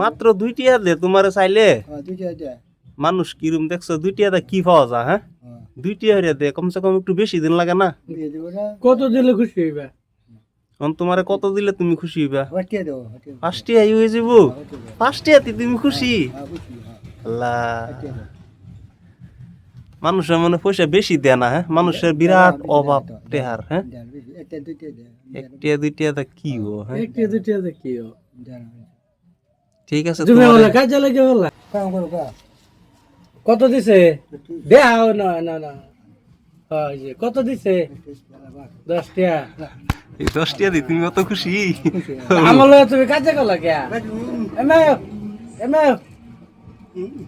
মাত্র দুইটি দে তোমারে চাইলে? হ্যাঁ মানুষ কিরম দেখছ? দুইটি হাতে কি পাওয়া যায় হ্যাঁ? হ্যাঁ। দুইটি হারে দে কমসে কম একটু বেশি দিন লাগে না? কত দিলে খুশি হইবা? অন তোমারে কত দিলে তুমি খুশি হইবা? পাঁচটি হাই হয়ে যাব? পাঁচটি হাতে তুমি খুশি? হ্যাঁ হ্যাঁ আল্লাহ। মানুষের মনে পয়সা বেশি দেয় না হ্যাঁ? মানুষের বিরাট অভাব টেহার হ্যাঁ? একটিয়া দুইটিয়া তা কি গো হ্যাঁ? একটি দুটি আছে কি ও ঠিক আছে তুমি বলে কাজে লাগে বলা? কাম করো কা কত দিছে? দেও না না না। কত দিছে? দশ টাকা এই দশটিয়া দি তুমি অত খুশি? আমার তুমি কাজে গেলা কে? এমে এমে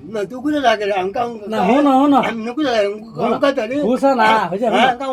না তুই কুড়ে লাগে আমি কাম না হো না হো না আমি কুড়ে লাগে কাম কাটা রে ঘুষা না হয়েছে হ্যাঁ কাম